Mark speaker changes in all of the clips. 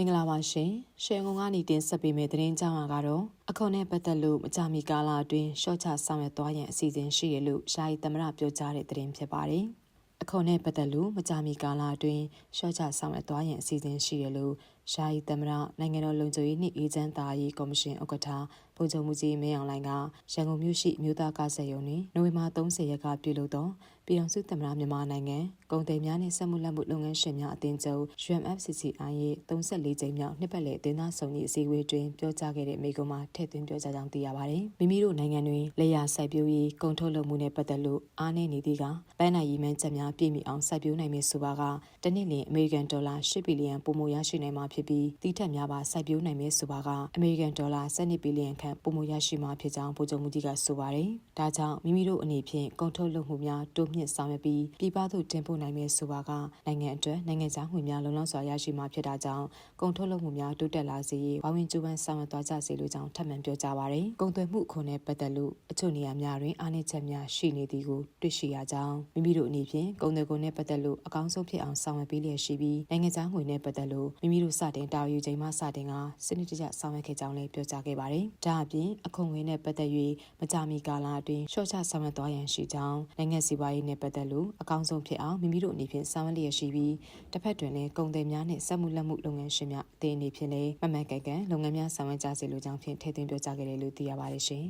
Speaker 1: င်္ဂလာပါရှင်။ရှယ်ငုံကနေတင်ဆက်ပေးမယ့်သတင်းကြောင်းကတော့အခွန်နဲ့ပတ်သက်လို့မကြမီကာလအတွင်းရှော့ချဆောင်ရွက်သွားရန်အစီအစဉ်ရှိရလို့ရှာယီသမရပြောကြားတဲ့သတင်းဖြစ်ပါတယ်။အခွန်နဲ့ပတ်သက်လို့မကြမီကာလအတွင်းရှော့ချဆောင်ရွက်သွားရန်အစီအစဉ်ရှိရလို့ရှာယီသမရနိုင်ငံတော်လုံခြုံရေးနှင့်အေဂျင့်သားရေးကော်မရှင်ဥက္ကဋ္ဌဗိုလ်ချုပ်မှုကြီးမင်းအောင်လှိုင်ကရန်ကုန်မြို့ရှိမြို့သားကားဆက်ရုံတွင်နိုဝင်ဘာ30ရက်ကပြုလုပ်သောပြည်ထောင်စုသမ္မတမြန်မာနိုင်ငံကုန်သည်များနှင့်စက်မှုလက်မှုလုပ်ငန်းရှင်များအသင်းချုပ် UMFCCI ရဲ့34ကြိမ်မြောက်နှစ်ပတ်လည်အသင်းသားဆောင်ကြီးအစည်းအဝေးတွင်ပြောကြားခဲ့တဲ့မိန့်ခွန်းမှာထည့်သွင်းပြောကြားကြောင်းသိရပါတယ်။မိမိတို့နိုင်ငံတွင်လေယာစိုက်ပျိုးရေးကုန်ထုတ်လုပ်မှုနဲ့ပတ်သက်လို့အားနည်းနေသည့်ကပန်းနိုင်ရည်မှန်းချက်များပြည့်မီအောင်စိုက်ပျိုးနိုင်မည်ဆိုပါကတနည်းလင်အမေရိကန်ဒေါ်လာ10ဘီလီယံပိုမိုရရှိနိုင်မှာဖြစ်ပြီးတိထက်များပါစိုက်ပျိုးနိုင်မည်ဆိုပါကအမေရိကန်ဒေါ်လာ12ဘီလီယံခန့်ပိုမိုရရှိမှာဖြစ်ကြောင်းဗိုလ်ချုပ်မှုကြီးကဆိုပါတယ်။ဒါကြောင့်မိမိတို့အနေဖြင့်ကုန်ထုတ်လုပ်မှုများတိုးမြင့်ဆောင်ရွက်ပြီးပြည်ပသို့တင်ပို့နိုင်မယ်ဆိုပါကနိုင်ငံအတွက်နိုင်ငံခြားငွေများလုံလောက်စွာရရှိမှာဖြစ်တာကြောင့်ကုန်ထုတ်လုပ်မှုများတိုးတက်လာစေရေးဝိုင်းဝန်းကြိုးပမ်းဆောင်ရွက်သွားကြစေလိုကြောင်းထပ်မံပြောကြားပါတယ်။ကုန်သွယ်မှုခွန်နဲ့ပတ်သက်လို့အချို့နေရာများတွင်အားနည်းချက်များရှိနေသည်ကိုတွေ့ရှိရကြောင်းမိမိတို့အနေဖြင့်ကုန်သွယ်ခွန်နဲ့ပတ်သက်လို့အကောင်းဆုံးဖြစ်အောင်ဆောင်ရွက်ပေးလျက်ရှိပြီးနိုင်ငံခြားငွေနဲ့ပတ်သက်လို့မိမိတို့စတင်တာဝန်ယူချိန်မှစတင်ကစနစ်တကျဆောင်ရွက်ခဲ့ကြောင်းလည်းပြောကြားခဲ့ပါတယ်။ဒါအပြင်အခွန်ငွေနဲ့ပတ်သက်၍မကြာမီကာလအတွင်းရှော့ချဆောင်ရွက်သွားရန်ရှိကြောင်းနိုင်ငံစီးပွားရေးနဲ့ပတ်သက်လို့အကောင်းဆုံးဖြစ်အောင်မိမိတို့အနေဖြင့်ဆောင်ရွက်လျက်ရှိပြီးတစ်ဖက်တွင်လည်းကုန်သည်များနှင့်စက်မှုလက်မှုလုပ်ငန်းရှင်များအသင်းအနေဖြင့်လည်းမမှန်ကန်ကန်လုပ်ငန်းများဆောင်ရွက်ကြစေလိုကြောင်းဖြင့်ထည့်သွင်းပြောကြားခဲ့တယ်လို့သိရပါတယ်ရှင်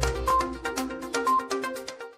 Speaker 1: ။